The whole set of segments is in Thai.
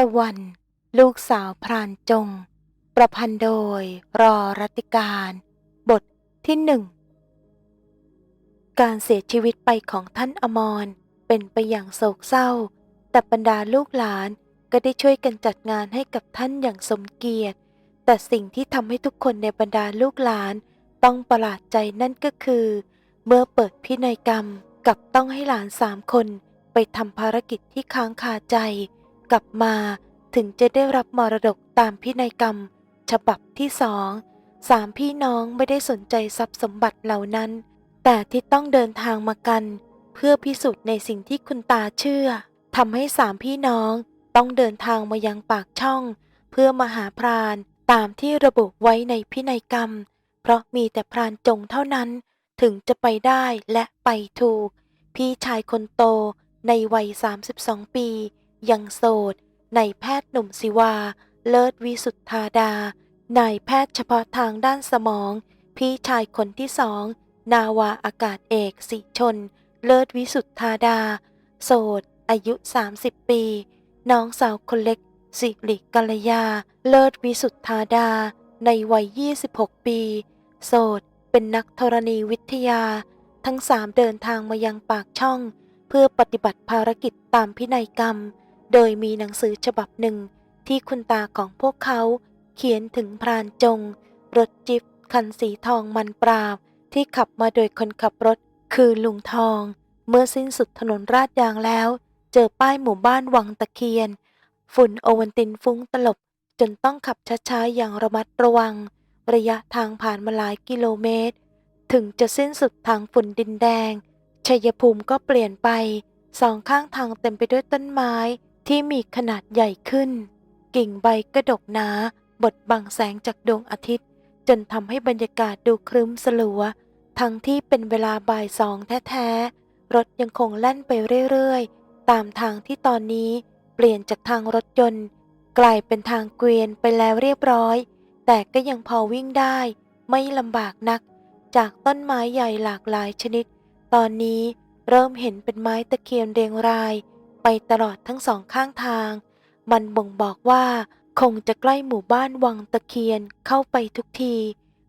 ตะวัน ลูกสาวพรานจง ประพันธ์โดยรอรัติการ บทที่หนึ่ง การเสียชีวิตไปของท่านอมรเป็นไปอย่างโศกเศร้า แต่บรรดาลูกหลานก็ได้ช่วยกันจัดงานให้กับท่านอย่างสมเกียรติ แต่สิ่งที่ทำให้ทุกคนในบรรดาลูกหลานต้องประหลาดใจนั่นก็คือ เมื่อเปิดพินัยกรรมกับต้องให้หลานสามคนไปทำภารกิจที่ค้างคาใจ กลับมาถึงจะได้รับมรดกตามพินัยกรรม ฉบับที่สองสามพี่น้องไม่ได้สนใจทรัพย์สมบัติเหล่านั้น แต่ที่ต้องเดินทางมากัน เพื่อพิสูจน์ในสิ่งที่คุณตาเชื่อทำให้สามพี่น้องต้องเดินทางมายังปากช่อง เพื่อมาหาพรานตามที่ระบุไว้ในพินัยกรรม เพราะมีแต่พรานจงเท่านั้น ถึงจะไปได้และไปถูก พี่ชายคนโตในวัย 32 ปี ยังโสดนายแพทย์หนุ่มศิวา เลิศวิสุทธาดา นายแพทย์เฉพาะทางด้านสมอง พี่ชายคนที่สอง นาวาอากาศเอกสิชน เลิศวิสุทธาดา โสด อายุ 30 ปี น้องสาวคนเล็ก สิริกัลยา เลิศวิสุทธาดา ในวัย 26 ปี โสด เป็นนักธรณีวิทยา ทั้งสามเดินทางมายังปากช่อง เพื่อปฏิบัติภารกิจตามพินัยกรรม โดยมีหนังสือฉบับหนึ่งที่คุณตาของพวกเขาเขียนถึงพรานจง รถจิบคันสีทองมันปราบ ที่ขับมาโดยคนขับรถคือลุงทอง เมื่อสิ้นสุดถนนราดยางแล้ว เจอป้ายหมู่บ้านวังตะเคียน ฝุ่นโอวันตินฟุ้งตลบ จนต้องขับช้าๆอย่างระมัดระวัง ระยะทางผ่านมาหลายกิโลเมตร ถึงจะสิ้นสุดทางฝุ่นดินแดงชัยภูมิก็เปลี่ยนไป สองข้างทางเต็มไปด้วยต้นไม้ ที่มีขนาดใหญ่ขึ้น กิ่งใบกระดกหนาบดบังแสงจากดวงอาทิตย์ จนทำให้บรรยากาศดูครึ้มสลัว ทั้งที่เป็นเวลาบ่ายสองแท้ๆ รถยังคงแล่นไปเรื่อยๆ ตามทางที่ตอนนี้เปลี่ยนจากทางรถยนต์ กลายเป็นทางเกวียนไปแล้วเรียบร้อย แต่ก็ยังพอวิ่งได้ ไม่ลำบากนัก จากต้นไม้ใหญ่หลากหลายชนิด ตอนนี้เริ่มเห็นเป็นไม้ตะเคียนเรียงราย ไปตลอดทั้งสองข้างทาง มันบ่งบอกว่าคงจะใกล้หมู่บ้านวังตะเคียนเข้าไปทุกที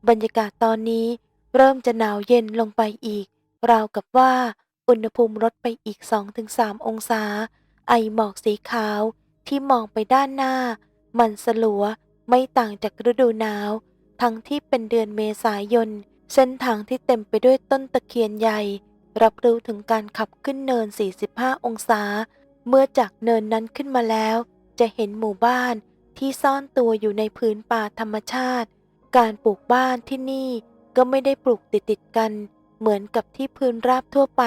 บรรยากาศตอนนี้เริ่มจะหนาวเย็นลงไปอีก ราวกับว่าอุณหภูมิลดไปอีก 2-3 องศา ไอหมอกสีขาวที่มองไปด้านหน้า มันสลัวไม่ต่างจากฤดูหนาว ทั้งที่เป็นเดือนเมษายน เส้นทางที่เต็มไปด้วยต้นตะเคียนใหญ่ รับรู้ถึงการขับขึ้นเนิน 45 องศา เมื่อจากเนินนั้นขึ้นมาแล้ว จะเห็นหมู่บ้านที่ซ่อนตัวอยู่ในพื้นป่าธรรมชาติ การปลูกบ้านที่นี่ก็ไม่ได้ปลูกติดติดกัน เหมือนกับที่พื้นราบทั่วไป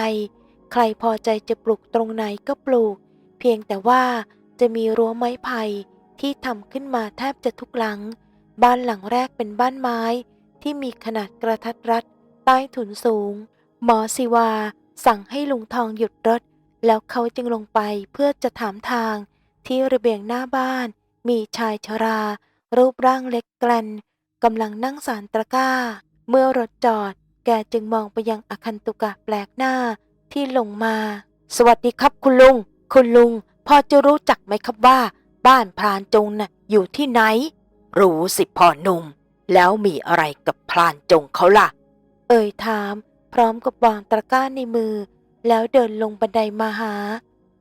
ใครพอใจจะปลูกตรงไหนก็ปลูก เพียงแต่ว่าจะมีรั้วไม้ไผ่ที่ทำขึ้นมาแทบจะทุกหลัง บ้านหลังแรกเป็นบ้านไม้ที่มีขนาดกระทัดรัดใต้ถุนสูง หมอศิวาสั่งให้ลุงทองหยุดรถ แล้วเขาจึงลงไปเพื่อจะถามทางที่ระเบียงหน้าบ้าน มีชายชรา รูปร่างเล็กแกลนกำลังนั่งสารตะกร้า เมื่อรถจอด แกจึงมองไปยังอคันตุกะแปลกหน้าที่ลงมา สวัสดีครับคุณลุง คุณลุง พอจะรู้จักไหมครับว่า บ้านพรานจงน่ะอยู่ที่ไหน รู้สิพ่อหนุ่ม แล้วมีอะไรกับพรานจงเขาล่ะ เอ่ยถาม พร้อมกับวางตะกร้าในมือ แล้วเดินลงบันไดมาหา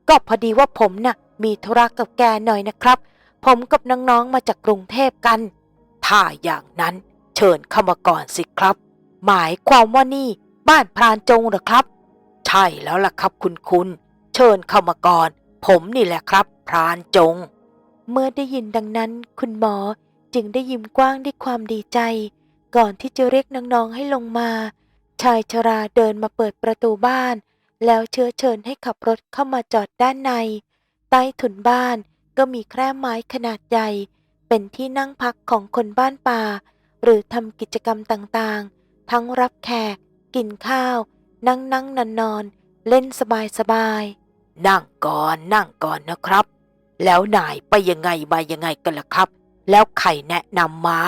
ก็พอดีว่าผมน่ะ มีธุระกับแกหน่อยนะครับ ผมกับน้องๆมาจากกรุงเทพกัน ถ้าอย่างนั้นเชิญเข้ามาก่อนสิครับ หมายความว่านี่บ้านพรานจงเหรอครับ ใช่แล้วล่ะครับคุณคุณเชิญเข้ามาก่อน ผมนี่แหละครับ พรานจง เมื่อได้ยินดังนั้น คุณหมอจึงได้ยิ้มกว้างด้วยความดีใจ ก่อนที่จะเรียกน้องๆให้ลงมา ชายชราเดินมาเปิดประตูบ้าน แล้วเชื้อเชิญให้ขับรถเข้ามาจอดด้านใน ใต้ถุนบ้านก็มีแคร่ไม้ขนาดใหญ่ เป็นที่นั่งพักของคนบ้านป่า หรือทำกิจกรรมต่างๆ ทั้งรับแขก กินข้าว นั่งนั่งนอนนอนเล่นสบายสบายๆนั่งก่อนนั่งก่อนนะครับ แล้วนายไปยังไงมายังไงกันล่ะครับ แล้วใครแนะนำมา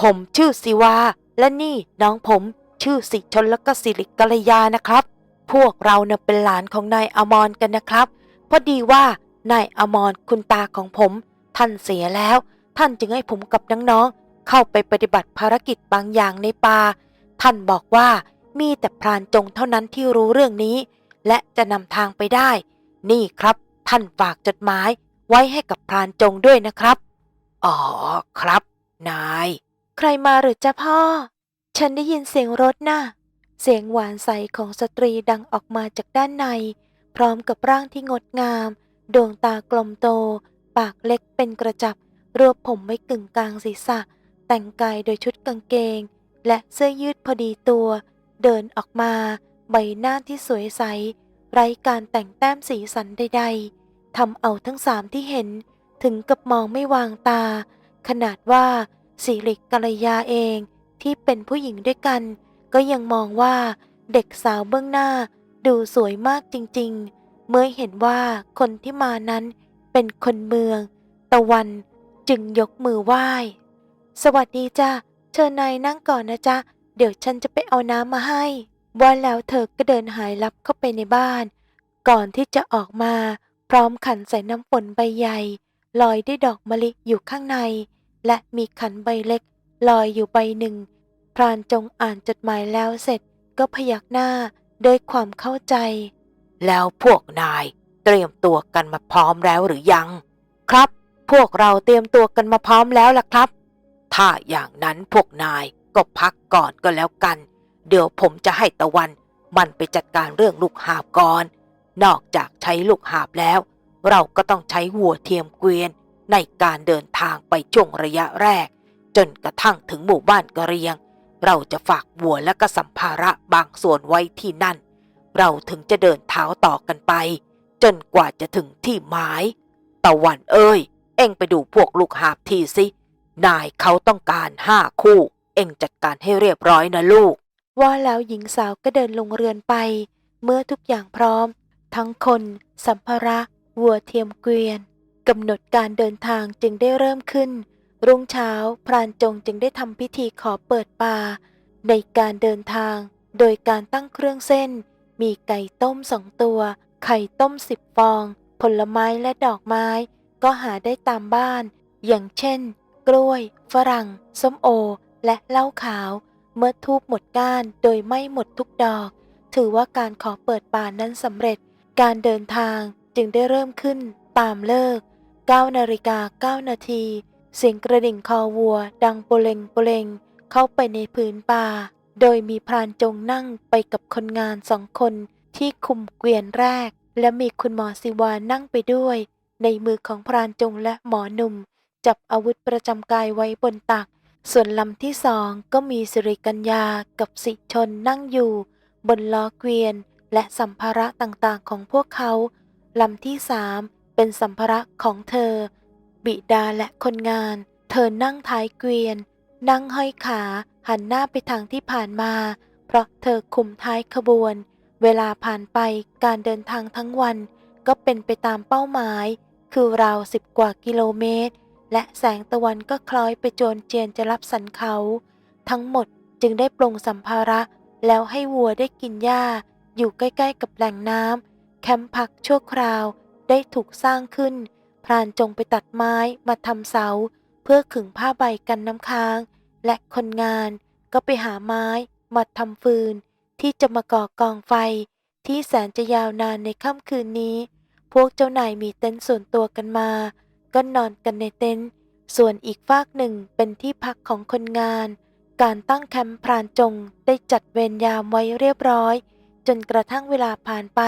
ผมชื่อสิวาและนี่น้องผมชื่อสิชนแล้วก็สิริกัลยานะครับ พวกเราเน่ะเป็นหลานของนายอมรกันนะครับ พอดีว่านายอมรคุณตาของผม ท่านเสียแล้ว ท่านจึงให้ผมกับน้องๆเข้าไปปฏิบัติภารกิจบางอย่างในป่า ท่านบอกว่ามีแต่พรานจงเท่านั้นที่รู้เรื่องนี้ และจะนำทางไปได้ นี่ครับ ท่านฝากจดหมายไว้ให้กับพรานจงด้วยนะครับ อ๋อครับ นาย ใครมาหรือจ้าพ่อ ฉันได้ยินเสียงรถน่ะ เสียงหวานใสของสตรีดังออกมาจากด้านใน พร้อมกับร่างที่งดงาม ดวงตากลมโต ปากเล็กเป็นกระจับ รวบผมไว้กึ่งกลางศีรษะ แต่งกายโดยชุดกางเกง และเสื้อยืดพอดีตัว เดินออกมา ใบหน้าที่สวยใส ไร้การแต่งแต้มสีสันใด ๆทำเอาทั้งสามที่เห็น ถึงกับมองไม่วางตา ขนาดว่าสิริกัลยาเองที่เป็นผู้หญิงด้วยกัน ก็ยังมองว่าเด็กสาวเบื้องหน้าดูสวยมากจริงๆ เมื่อเห็นว่าคนที่มานั้นเป็นคนเมือง ตะวันจึงยกมือไหว้ สวัสดีจ้ะเชิญนายนั่งก่อนนะจ๊ะ เดี๋ยวฉันจะไปเอาน้ำมาให้ ว่าแล้วเธอก็เดินหายลับเข้าไปในบ้าน ก่อนที่จะออกมาพร้อมขันใส่น้ำฝนใบใหญ่ลอยด้วยดอกมะลิอยู่ข้างใน และมีขันใบเล็กลอยอยู่ใบหนึ่ง พรานจงอ่านจดหมายแล้วเสร็จก็พยักหน้าด้วยความเข้าใจ แล้วพวกนายเตรียมตัวกันมาพร้อมแล้วหรือยัง ครับ พวกเราเตรียมตัวกันมาพร้อมแล้วล่ะครับ ถ้าอย่างนั้นพวกนายก็พักก่อนก็แล้วกัน เดี๋ยวผมจะให้ตะวันมันไปจัดการเรื่องลูกหาบก่อน นอกจากใช้ลูกหาบแล้ว เราก็ต้องใช้วัวเทียมเกวียนในการเดินทางไปช่วงระยะแรก จนกระทั่งถึงหมู่บ้านกะเรียง เราจะฝากวัวและก็สัมภาระบางส่วนไว้ที่นั่น เราถึงจะเดินเท้าต่อกันไป จนกว่าจะถึงที่หมาย ตะวันเอ้ย เอ็งไปดูพวกลูกหาบทีสิ นายเขาต้องการห้าคู่ เอ็งจัดการให้เรียบร้อยนะลูก ว่าแล้วหญิงสาวก็เดินลงเรือนไป เมื่อทุกอย่างพร้อม ทั้งคน สัมภาระ วัวเทียมเกวียนกำหนดการเดินทางจึงได้เริ่มขึ้น รุ่งเช้าพรานจงจึงได้ทำพิธีขอเปิดป่า ในการเดินทาง โดยการตั้งเครื่องเส้น มีไก่ต้มสองตัว ไข่ต้มสิบฟอง ผลไม้และดอกไม้ ก็หาได้ตามบ้าน อย่างเช่น กล้วย ฝรั่ง ส้มโอ และเหล้าขาว เมื่อทูบหมดก้านโดยไม่หมดทุกดอก ถือว่าการขอเปิดป่านั้นสำเร็จ การเดินทางจึงได้เริ่มขึ้นตามเลิก9นาฬิกา9นาที เสียงกระดิ่งคอวัว ดังโปเลงโปเลงเข้าไปในพื้นป่า โดยมีพรานจงนั่งไปกับคนงานสองคนที่คุมเกวียนแรก และมีคุณหมอสิวานั่งไปด้วย ในมือของพรานจงและหมอหนุ่ม จับอาวุธประจำกายไว้บนตัก ส่วนลำที่สองก็มีสิริกัญญากับสิชนนั่งอยู่ บนล้อเกวียน และสัมภาระต่างๆของพวกเขาลำที่สามเป็นสัมภาระของเธอ บิดาและคนงาน เธอนั่งท้ายเกวียน นั่งห้อยขาหันหน้าไปทางที่ผ่านมา เพราะเธอคุมท้ายขบวน เวลาผ่านไปการเดินทางทั้งวัน ก็เป็นไปตามเป้าหมาย คือราวสิบกว่ากิโลเมตร และแสงตะวันก็คล้อยไปโจรเจียนจะรับสันเขา ทั้งหมดจึงได้ปรงสัมภาระ แล้วให้วัวได้กินหญ้า อยู่ใกล้ๆกับแหล่งน้ำแคมป์พักชั่วคราวได้ถูกสร้างขึ้น พรานจงไปตัดไม้มาทำเสา เพื่อขึงผ้าใบกันน้ำค้าง และคนงานก็ไปหาไม้มาทำฟืน ที่จะมาก่อกองไฟ ที่แสนจะยาวนานในค่ำคืนนี้ พวกเจ้านายมีเต็นท์ส่วนตัวกันมา ก็นอนกันในเต็นท์ส่วนอีกฟากหนึ่งเป็นที่พักของคนงาน การตั้งแคมป์พรานจงได้จัดเวรยามไว้เรียบร้อย จนกระทั่งเวลาผ่านไป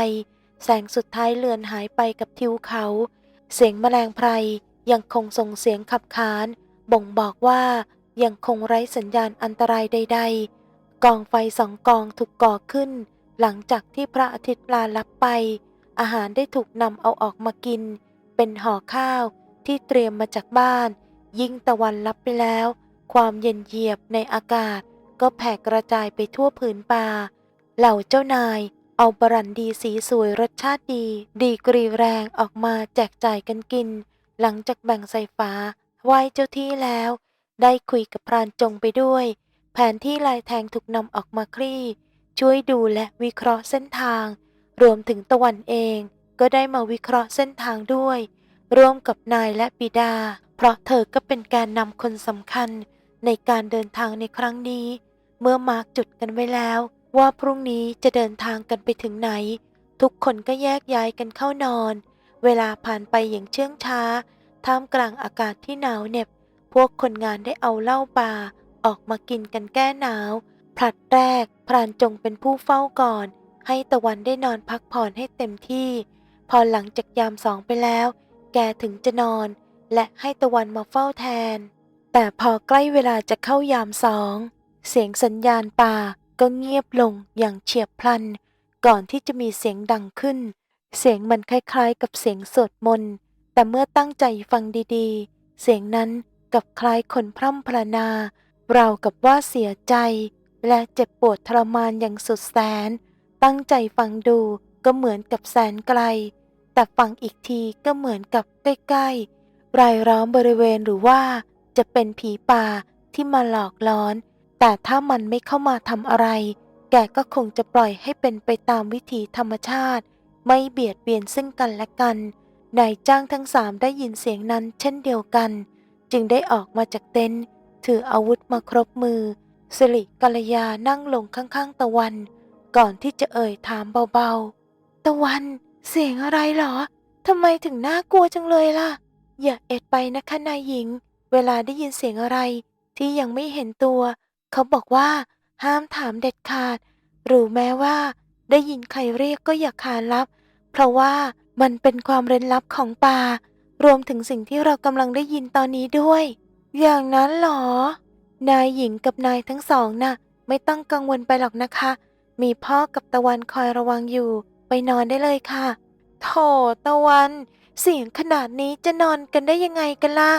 แสงสุดท้ายเลือนหายไปกับทิวเขา เสียงแมลงไพรยังคงส่งเสียงขับขาน บ่งบอกว่ายังคงไร้สัญญาณอันตรายใด ๆ กองไฟสองกองถูกก่อขึ้น หลังจากที่พระอาทิตย์ลาลับไป อาหารได้ถูกนำเอาออกมากิน เป็นห่อข้าวที่เตรียมมาจากบ้าน ยิ่งตะวันลับไปแล้ว ความเย็นเยียบในอากาศ ก็แผ่กระจายไปทั่วผืนป่า เหล่าเจ้านาย เอาบรันดีสีสวยรสชาติดี ดีกรีแรงออกมาแจกจ่ายกันกิน หลังจากแบ่งใส่ฝาไหว้เจ้าที่แล้ว ได้คุยกับพรานจงไปด้วย แผนที่ลายแทงถูกนำออกมาคลี่ ช่วยดูและวิเคราะห์เส้นทาง รวมถึงตะวันเอง ก็ได้มาวิเคราะห์เส้นทางด้วย ร่วมกับนายและบิดา เพราะเธอก็เป็นแกนนำคนสำคัญในการเดินทางในครั้งนี้ เมื่อมาร์กจุดกันไว้แล้ว ว่าพรุ่งนี้จะเดินทางกันไปถึงไหน ทุกคนก็แยกย้ายกันเข้านอน เวลาผ่านไปอย่างเชื่องช้า ท่ามกลางอากาศที่หนาวเหน็บ พวกคนงานได้เอาเหล้าปลาออกมากินกันแก้หนาว ผลัดแรกพรานจงเป็นผู้เฝ้าก่อน ให้ตะวันได้นอนพักผ่อนให้เต็มที่ พอหลังจากยามสองไปแล้ว แกถึงจะนอน และให้ตะวันมาเฝ้าแทน แต่พอใกล้เวลาจะเข้ายามสอง เสียงสัญญาณป่า ก็เงียบลงอย่างเฉียบพลัน ก่อนที่จะมีเสียงดังขึ้น เสียงมันคล้ายๆ กับเสียงสวดมนต์แต่เมื่อตั้งใจฟังดีๆ เสียงนั้นกับคล้ายคนพร่ำพรรณนา เรากับว่าเสียใจ และเจ็บปวดทรมานอย่างสุดแสน ตั้งใจฟังดูก็เหมือนกับแสนไกล แต่ฟังอีกทีก็เหมือนกับใกล้ๆรายล้อมบริเวณหรือว่า จะเป็นผีป่าที่มาหลอกล้อน แต่ถ้ามันไม่เข้ามาทำอะไร แกก็คงจะปล่อยให้เป็นไปตามวิถีธรรมชาติ ไม่เบียดเบียนซึ่งกันและกัน นายจ้างทั้งสามได้ยินเสียงนั้นเช่นเดียวกัน จึงได้ออกมาจากเต็นท์ถืออาวุธมาครบมือ สิริกัลยานั่งลงข้างๆ ตะวัน ก่อนที่จะเอ่ยถามเบาๆ ตะวัน เสียงอะไรหรอทำไมถึงน่ากลัวจังเลยล่ะ อย่าเอ็ดไปนะคะนายหญิง เวลาได้ยินเสียงอะไรที่ยังไม่เห็นตัว เขาบอกว่าห้ามถามเด็ดขาด หรือแม้ว่าได้ยินใครเรียกก็อย่าขานรับ เพราะว่ามันเป็นความเร้นลับของป่า รวมถึงสิ่งที่เรากำลังได้ยินตอนนี้ด้วย อย่างนั้นหรอ นายหญิงกับนายทั้งสองน่ะ ไม่ต้องกังวลไปหรอกนะคะ มีพ่อกับตะวันคอยระวังอยู่ ไปนอนได้เลยค่ะโถตะวัน เสียงขนาดนี้จะนอนกันได้ยังไงกันล่ะ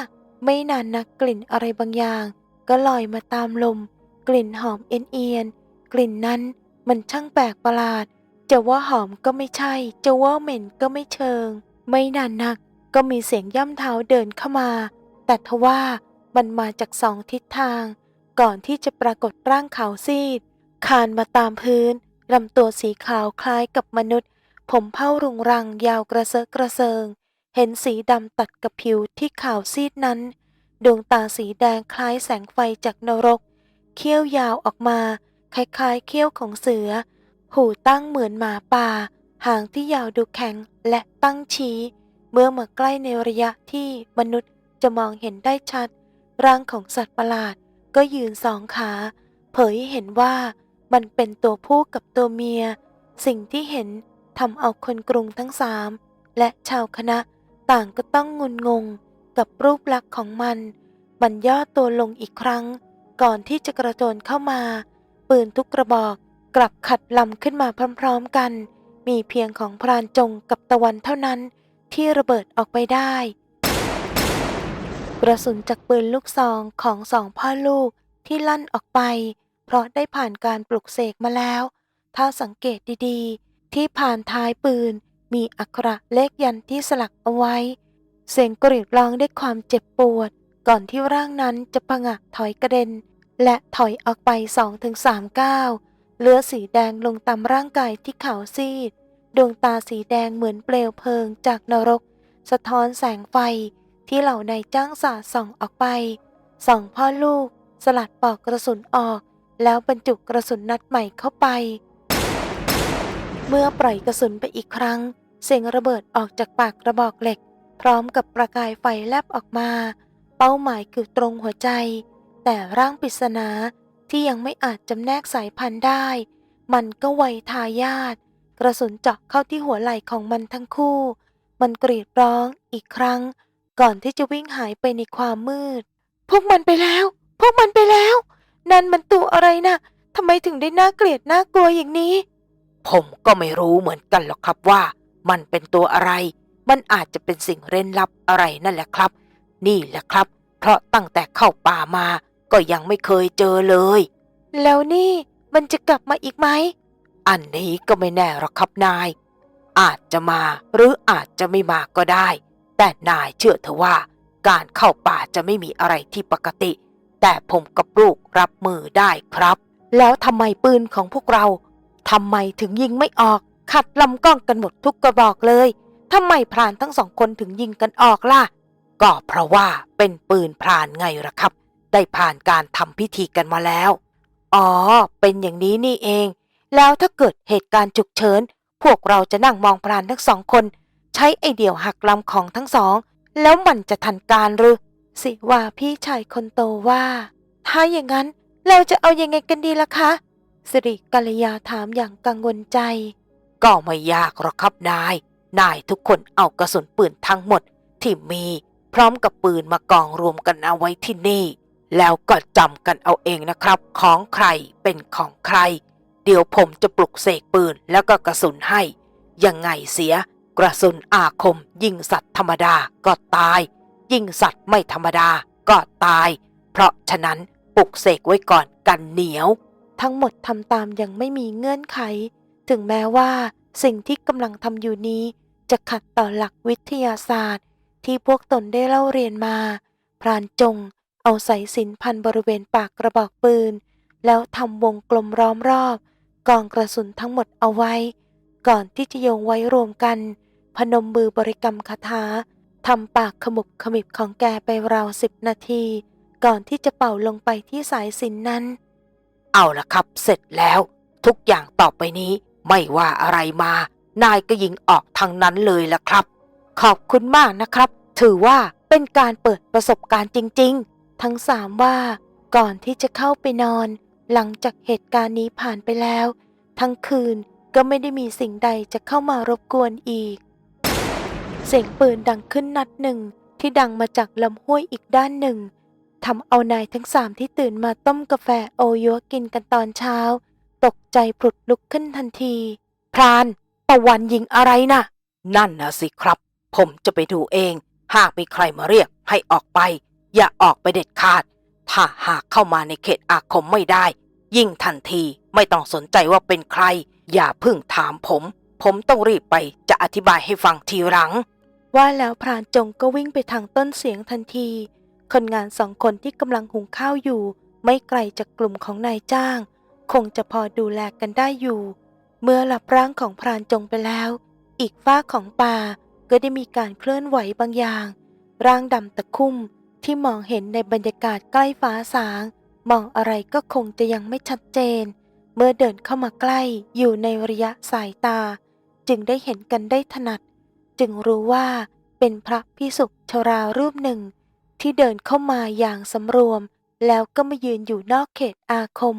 ไม่นานนักกลิ่นอะไรบางอย่าง ก็ลอยมาตามลม กลิ่นหอมเอ็นเอียนๆกลิ่นนั้นมันช่างแปลกประหลาด จะว่าหอมก็ไม่ใช่ จะว่าเหม็นก็ไม่เชิง ไม่นานนักก็มีเสียงย่ำเท้าเดินเข้ามา แต่ทว่ามันมาจากสองทิศทาง ก่อนที่จะปรากฏร่างขาวซีด คานมาตามพื้นลำตัวสีขาวคล้ายกับมนุษย์ ผมเผ้ารุงรังยาวกระเซาะกระเซิง เห็นสีดำตัดกับผิวที่ขาวซีดนั้น ดวงตาสีแดงคล้ายแสงไฟจากนรก เขี้ยวยาวออกมา คล้ายๆ เขี้ยวของเสือ หูตั้งเหมือนหมาป่า หางที่ยาวดูแข็งและตั้งชี้ เมื่อมาใกล้ในระยะที่มนุษย์จะมองเห็นได้ชัด ร่างของสัตว์ประหลาดก็ยืนสองขา เผยเห็นว่ามันเป็นตัวผู้กับตัวเมีย สิ่งที่เห็นทำเอาคนกรุงทั้งสาม และชาวคณะต่างก็ต้องงุนงงกับรูปลักษณ์ของมัน มันย่อตัวลงอีกครั้ง ก่อนที่จะกระโจนเข้ามา ปืนทุกกระบอกกลับขัดลำขึ้นมาพร้อมๆกัน มีเพียงของพรานจงกับตะวันเท่านั้นที่ระเบิดออกไปได้ กระสุนจากปืนลูกซองของสองพ่อลูกที่ลั่นออกไป เพราะได้ผ่านการปลุกเสกมาแล้ว ถ้าสังเกตดีๆ ที่ผ่านท้ายปืนมีอักขระเลขยันที่สลักเอาไว้ เสียงกรีดร้องด้วยความเจ็บปวด ก่อนที่ร่างนั้นจะผงะถอยกระเด็น และถอยออกไปสองถึงสามก้าวเลือดสีแดงลงตามร่างกายที่ขาวซีด ดวงตาสีแดงเหมือนเปลวเพลิงจากนรก สะท้อนแสงไฟที่เหล่านายจ้างสาดส่องออกไปส่องพ่อลูก สลัดปลอกกระสุนออก แล้วบรรจุกระสุนนัดใหม่เข้าไป เมื่อปล่อยกระสุนไปอีกครั้ง เสียงระเบิดออกจากปากกระบอกเหล็ก พร้อมกับประกายไฟแลบออกมา เป้าหมายคือตรงหัวใจ แต่ร่างปริศนาที่ยังไม่อาจจำแนกสายพันธุ์ได้ มันก็ไวทายาทกระสุนเจาะเข้าที่หัวไหล่ของมันทั้งคู่ มันกรีดร้องอีกครั้ง ก่อนที่จะวิ่งหายไปในความมืด พวกมันไปแล้ว พวกมันไปแล้ว นั่นมันตัวอะไรนะ่ะทำไมถึงได้น่าเกลียดน่ากลัวอย่างนี้ ผมก็ไม่รู้เหมือนกันหรอกครับว่า มันเป็นตัวอะไร มันอาจจะเป็นสิ่งเร้นลับอะไรนั่นแหละครับ นี่แหละครับ เพราะตั้งแต่เข้าป่ามา ก็ยังไม่เคยเจอเลย แล้วนี่มันจะกลับมาอีกไหม อันนี้ก็ไม่แน่หรอกครับนาย อาจจะมาหรืออาจจะไม่มาก็ได้ แต่นายเชื่อเถอะว่า การเข้าป่าจะไม่มีอะไรที่ปกติ แต่ผมกับลูกรับมือได้ครับ แล้วทำไมปืนของพวกเราทำไมถึงยิงไม่ออก ขัดลำกล้องกันหมดทุกกระบอกเลยทำไมพรานทั้งสองคนถึงยิงกันออกล่ะ ก็เพราะว่าเป็นปืนพรานไงล่ะครับ ได้ผ่านการทำพิธีกันมาแล้ว อ๋อ เป็นอย่างนี้นี่เอง แล้วถ้าเกิดเหตุการณ์ฉุกเฉิน พวกเราจะนั่งมองพรานทั้งสองคน ใช้ไอเดียวหักลำของทั้งสอง แล้วมันจะทันการหรือ สิว่าพี่ชายคนโตว่า ถ้าอย่างนั้นเราจะเอาอยังไงกันดีล่ะคะสิริกัลยาถามอย่างกังวลใจ ก็ไม่ยากหรอกครับนาย นายทุกคนเอากระสุนปืนทั้งหมดที่มี พร้อมกับปืนมากองรวมกันเอาไว้ที่นี่ แล้วก็จำกันเอาเองนะครับ ของใครเป็นของใคร เดี๋ยวผมจะปลุกเสกปืนแล้วก็กระสุนให้ ยังไงเสีย กระสุนอาคม ยิงสัตว์ธรรมดาก็ตาย ยิงสัตว์ไม่ธรรมดาก็ตาย เพราะฉะนั้นปลุกเสกไว้ก่อนกันเหนียว ทั้งหมดทำตามอย่างไม่มีเงื่อนไข ถึงแม้ว่าสิ่งที่กำลังทำอยู่นี้ จะขัดต่อหลักวิทยาศาสตร์ ที่พวกตนได้เล่าเรียนมา พรานจง เอาสายสิญจนพันบริเวณปากกระบอกปืน แล้วทำวงกลมล้อมรอบ กองกระสุนทั้งหมดเอาไว้ ก่อนที่จะโยงไว้รวมกัน พนมมือบริกรรมคาถาทำปากขมุบขมิบของแกไปราวสิบนาที ก่อนที่จะเป่าลงไปที่สายสิญจนนั้น เอาละครับเสร็จแล้ว ทุกอย่างต่อไปนี้ ไม่ว่าอะไรมา นายก็ยิงออกทางนั้นเลยละครับ ขอบคุณมากนะครับ ถือว่าเป็นการเปิดประสบการณ์จริง ๆ ทั้งสามว่าก่อนที่จะเข้าไปนอน หลังจากเหตุการณ์นี้ผ่านไปแล้ว ทั้งคืนก็ไม่ได้มีสิ่งใดจะเข้ามารบกวนอีก เสียงปืนดังขึ้นนัดหนึ่งที่ดังมาจากลำห้วยอีกด้านหนึ่งทำเอานายทั้งสามที่ตื่นมาต้มกาแฟโอยัวกินกันตอนเช้า ตกใจผุดลุกขึ้นทันที พรานตะวันยิงอะไรนะ่ะ นั่นนะสิครับ ผมจะไปดูเอง หากมีใครมาเรียกให้ออกไป อย่าออกไปเด็ดขาด ถ้าหากเข้ามาในเขตอาคมไม่ได้ ยิ่งทันทีไม่ต้องสนใจว่าเป็นใคร อย่าพึ่งถามผม ผมต้องรีบไปจะอธิบายให้ฟังทีหลัง ว่าแล้วพรานจงก็วิ่งไปทางต้นเสียงทันที คนงานสองคนที่กำลังหุงข้าวอยู่ ไม่ไกลจากกลุ่มของนายจ้าง คงจะพอดูแลกันได้อยู่ เมื่อหลับร่างของพรานจงไปแล้ว อีกฝ้ากของป่าก็ได้มีการเคลื่อนไหวบางอย่าง ร่างดำตะคุ่ม ที่มองเห็นในบรรยากาศใกล้ฟ้าสาง มองอะไรก็คงจะยังไม่ชัดเจน เมื่อเดินเข้ามาใกล้อยู่ในระยะสายตา จึงได้เห็นกันได้ถนัด จึงรู้ว่าเป็นพระพิสุกชรารูปหนึ่ง ที่เดินเข้ามาอย่างสำรวม แล้วก็มายืนอยู่นอกเขตอาคม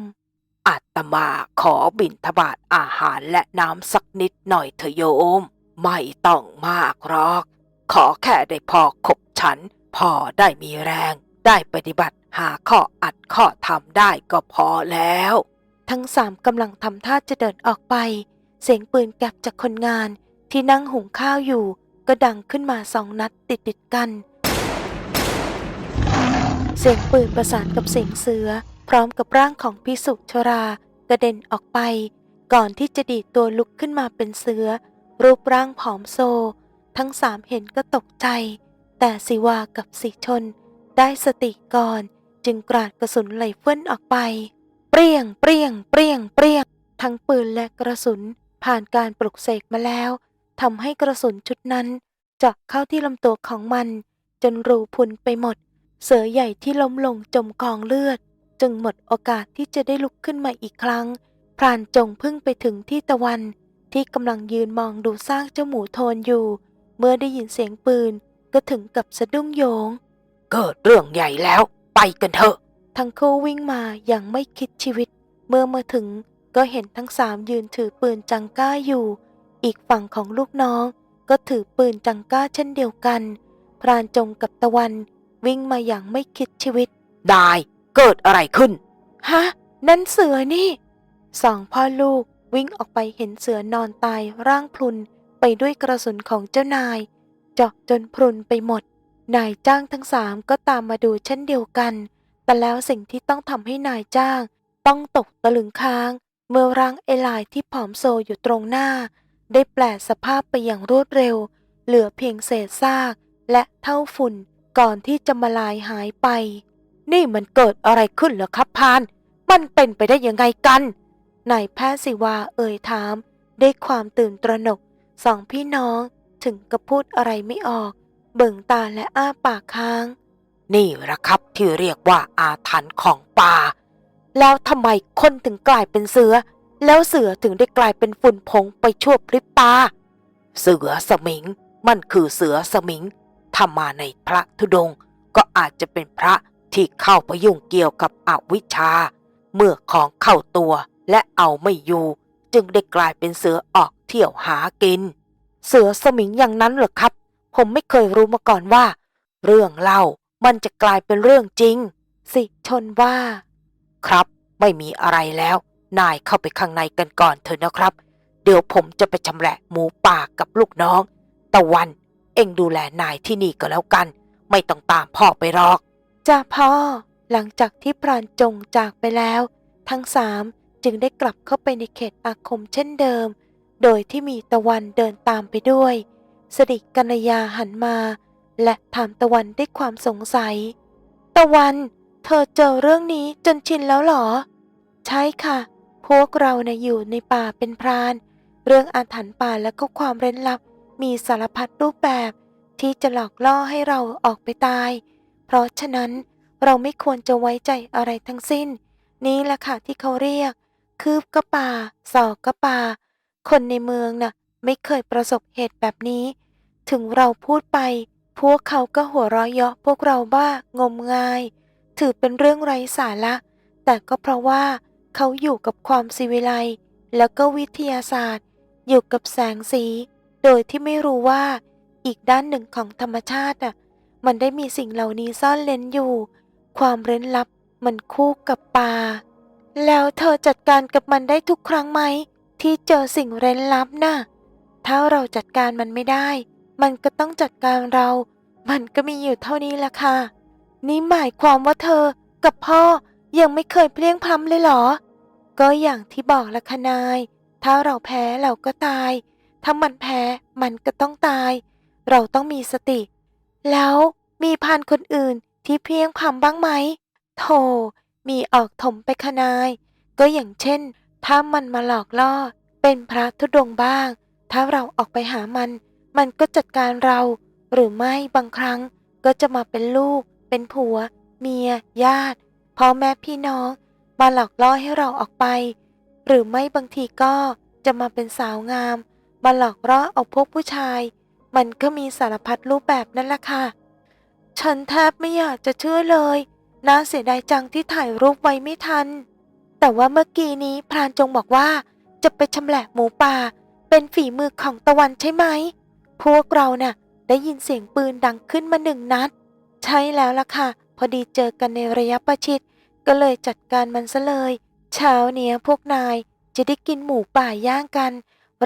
อาตมาขอบิณฑบาตอาหารและน้ำสักนิดหน่อยเถอะโยม ไม่ต้องมากหรอก ขอแค่ได้พอขบฉัน พอได้มีแรงได้ปฏิบัติหาข้ออัดข้อทำได้ก็พอแล้ว ทั้งสามกำลังทำท่าจะเดินออกไป เสียงปืนแกบจากคนงานที่นั่งหุงข้าวอยู่ ก็ดังขึ้นมาสองนัดติดติดกัน เสียงปืนประสานกับเสียงเสือ พร้อมกับร่างของพิสุชรากระเด็นออกไป ก่อนที่จะดีดตัวลุกขึ้นมาเป็นเสือ รูปร่างผอมโซ ทั้งสามเห็นก็ตกใจ แต่สิวากับสิชน ได้สติก่อนจึงกราดกระสุนไหลเฟื้นออกไป เปรี้ยงเปรี้ยงเปรี้ยงเปรี้ยง ทั้งปืนและกระสุนผ่านการปลุกเสกมาแล้วทำให้กระสุนชุดนั้นเจาะเข้าที่ลำตัวของมัน จนรูพุนไปหมด เสือใหญ่ที่ล้มลงจมกองเลือด จึงหมดโอกาสที่จะได้ลุกขึ้นมาอีกครั้ง พรานจงพึ่งไปถึงที่ตะวัน ที่กำลังยืนมองดูซากเจ้าหมูโทนอยู่ เมื่อได้ยินเสียงปืน ก็ถึงกับสะดุ้งโยง เกิดเรื่องใหญ่แล้ว ไปกันเถอะ ทั้งคู่วิ่งมาอย่างไม่คิดชีวิต เมื่อมาถึงก็เห็นทั้งสามยืนถือปืนจังก้าอยู่ อีกฝั่งของลูกน้อง ก็ถือปืนจังก้าเช่นเดียวกัน พรานจงกับตะวัน วิ่งมาอย่างไม่คิดชีวิต ได้ เกิดอะไรขึ้น ฮะ นั่นเสือนี่ สองพ่อลูกวิ่งออกไปเห็นเสือนอนตายร่างพลุนไปด้วยกระสุนของเจ้านาย เจาะจนพรุนไปหมด นายจ้างทั้งสามก็ตามมาดูเช่นเดียวกัน แต่แล้วสิ่งที่ต้องทำให้นายจ้าง ต้องตกตะลึงค้าง เมื่อร่างเอลายที่ผอมโซอยู่ตรงหน้า ได้แปลสภาพไปอย่างรวดเร็ว เหลือเพียงเศษซาก และเท่าฝุ่นก่อนที่จะมาลายหายไป นี่มันเกิดอะไรขึ้นเหรอครับพาน มันเป็นไปได้ยังไงกันนายแพทย์สิวาเอ่ยถาม ด้วยความตื่นตระหนกสองพี่น้อง ถึงกับพูดอะไรไม่ออก เบิ่งตาและอ้าปากค้าง นี่แหละครับที่เรียกว่าอาถรรพ์ของป่า แล้วทำไมคนถึงกลายเป็นเสือ แล้วเสือถึงได้กลายเป็นฝุ่นผงไปชั่วพริบตา เสือสมิง มันคือเสือสมิงถ้ามาในพระธุดงค์ก็อาจจะเป็นพระที่เข้าไปยุ่งเกี่ยวกับอวิชชา เมื่อของเข้าตัวและเอาไม่อยู่ จึงได้กลายเป็นเสือออกเที่ยวหากิน เสือสมิงอย่างนั้นเหรอครับ ผมไม่เคยรู้มาก่อนว่า เรื่องเล่ามันจะกลายเป็นเรื่องจริง สิชนว่า ครับไม่มีอะไรแล้ว นายเข้าไปข้างในกันก่อนเถอะนะครับ เดี๋ยวผมจะไปชำแหละหมูป่ากับลูกน้อง ตะวัน เอ็งดูแลนายที่นี่ก็แล้วกัน ไม่ต้องตามพ่อไปหรอกจ้าพ่อ หลังจากที่พรานจงจากไปแล้ว ทั้งสามจึงได้กลับเข้าไปในเขตอาคมเช่นเดิม โดยที่มีตะวันเดินตามไปด้วย สดิกัญญาหันมา และถามตะวันด้วยความสงสัย ตะวัน เธอเจอเรื่องนี้จนชินแล้วหรอ ใช่ค่ะ พวกเรานะ่ะอยู่ในป่าเป็นพราน เรื่องอาถรรพ์ป่าและก็ความเร้นลับ มีสารพัดรูปแบบ ที่จะหลอกล่อให้เราออกไปตาย เพราะฉะนั้นเราไม่ควรจะไว้ใจอะไรทั้งสิ้น นี้แหละค่ะที่เขาเรียก คืบก็ป่าศอกก็ป่า คนในเมืองน่ะไม่เคยประสบเหตุแบบนี้ ถึงเราพูดไป พวกเขาก็หัวเราะเยาะพวกเราว่างมงาย ถือเป็นเรื่องไร้สาระ แต่ก็เพราะว่าเขาอยู่กับความสิวิไลแล้วก็วิทยาศาสตร์ อยู่กับแสงสี โดยที่ไม่รู้ว่า อีกด้านหนึ่งของธรรมชาติอะมันได้มีสิ่งเหล่านี้ซ่อนเล้นอยู่ ความเร้นลับมันคู่กับป่า แล้วเธอจัดการกับมันได้ทุกครั้งไหม ที่เจอสิ่งเร้นลับน่ะ ถ้าเราจัดการมันไม่ได้ มันก็ต้องจัดการเรา มันก็มีอยู่เท่านี้แหละค่ะ นี่หมายความว่าเธอกับพ่อยังไม่เคยเพลียงพล้ำเลยเหรอ ก็อย่างที่บอกละค่ะนาย ถ้าเราแพ้เราก็ตาย ถ้ามันแพ้มันก็ต้องตาย เราต้องมีสติ แล้วมีพานคนอื่นที่เพลียงพล้ำบ้างไหม โธ่มีออกถมไปคะนาย ก็อย่างเช่น ถ้ามันมาหลอกล่อ เป็นพระธุดงค์บ้าง ถ้าเราออกไปหามัน มันก็จัดการเรา หรือไม่บางครั้งก็จะมาเป็นลูก เป็นผัว เมีย ญาติพ่อแม่พี่น้อง มาหลอกล่อให้เราออกไป หรือไม่บางทีก็จะมาเป็นสาวงาม มาหลอกล่อเอาพวกผู้ชาย มันก็มีสารพัดรูปแบบนั่นแหละค่ะ ฉันแทบไม่อยากจะเชื่อเลย น่าเสียดายจังที่ถ่ายรูปไว้ไม่ทัน แต่ว่าเมื่อกี้นี้พรานจงบอกว่า จะไปชำแหละหมูป่า เป็นฝีมือของตะวันใช่ไหม พวกเราน่ะ ได้ยินเสียงปืนดังขึ้นมาหนึ่งนัด ใช่แล้วล่ะค่ะ พอดีเจอกันในระยะประชิด ก็เลยจัดการมันซะเลย เช้าเนี้ยพวกนายจะได้กินหมูป่าย่างกัน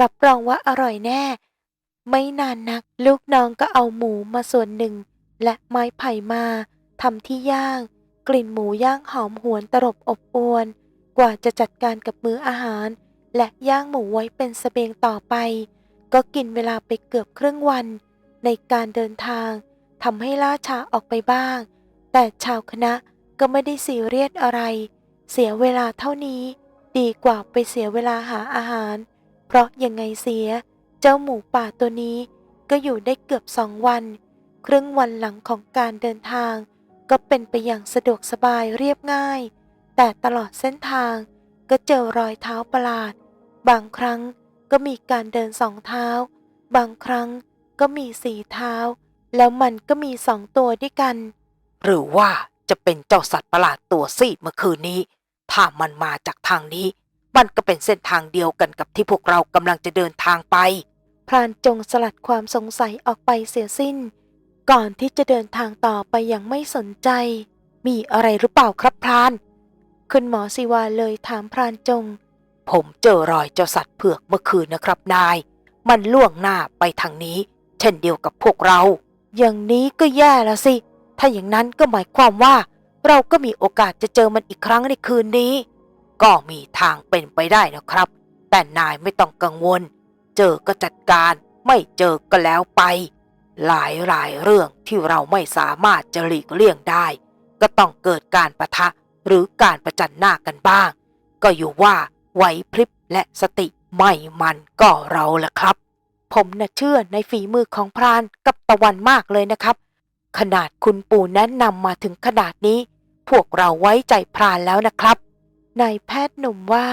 รับรองว่าอร่อยแน่ ไม่นานนัก ลูกน้องก็เอาหมูมาส่วนหนึ่ง และไม้ไผ่มาทำที่ย่าง กลิ่นหมูย่างหอมหวนตรบอบอวน กว่าจะจัดการกับมื้ออาหาร และย่างหมูไว้เป็นสเสบียงต่อไป ก็กินเวลาไปเกือบครึ่งวัน ในการเดินทางทำให้ล่าช้าออกไปบ้าง แต่ชาวคณะก็ไม่ได้ซีเรียสอะไร เสียเวลาเท่านี้ ดีกว่าไปเสียเวลาหาอาหาร เพราะยังไงเสีย เจ้าหมูป่าตัวนี้ก็อยู่ได้เกือบสองวัน ครึ่งวันหลังของการเดินทาง ก็เป็นไปอย่างสะดวกสบายเรียบง่าย แต่ตลอดเส้นทางก็เจอรอยเท้าประหลาด บางครั้งก็มีการเดินสองเท้า บางครั้งก็มีสี่เท้า แล้วมันก็มีสองตัวด้วยกัน หรือว่าจะเป็นเจ้าสัตว์ประหลาดตัวซีดเมื่อคืนนี้ ถ้ามันมาจากทางนี้ มันก็เป็นเส้นทางเดียวกันกับที่พวกเรากำลังจะเดินทางไป พรานจงสลัดความสงสัยออกไปเสียสิ้น ก่อนที่จะเดินทางต่อไปอย่างไม่สนใจ มีอะไรหรือเปล่าครับพราน คุณหมอศิวาเลยถามพรานจง ผมเจอรอยเจ้าสัตว์เผือกเมื่อคืนนะครับนาย มันล่วงหน้าไปทางนี้ เช่นเดียวกับพวกเรา อย่างนี้ก็แย่ละสิ ถ้าอย่างนั้นก็หมายความว่า เราก็มีโอกาสจะเจอมันอีกครั้งในคืนนี้ ก็มีทางเป็นไปได้นะครับ แต่นายไม่ต้องกังวล เจอก็จัดการ ไม่เจอก็แล้วไป หลายหลายเรื่องที่เราไม่สามารถจะหลีกเลี่ยงได้ ก็ต้องเกิดการประทะ หรือการประจันหน้ากันบ้าง ก็อยู่ว่าไหวพริบและสติไม่มันก็เราละครับ ผมน่ะเชื่อในฝีมือของพรานกับตะวันมากเลยนะครับ ขนาดคุณปู่แนะนำมาถึงขนาดนี้ พวกเราไว้ใจพรานแล้วนะครับนายแพทย์หนุ่มว่า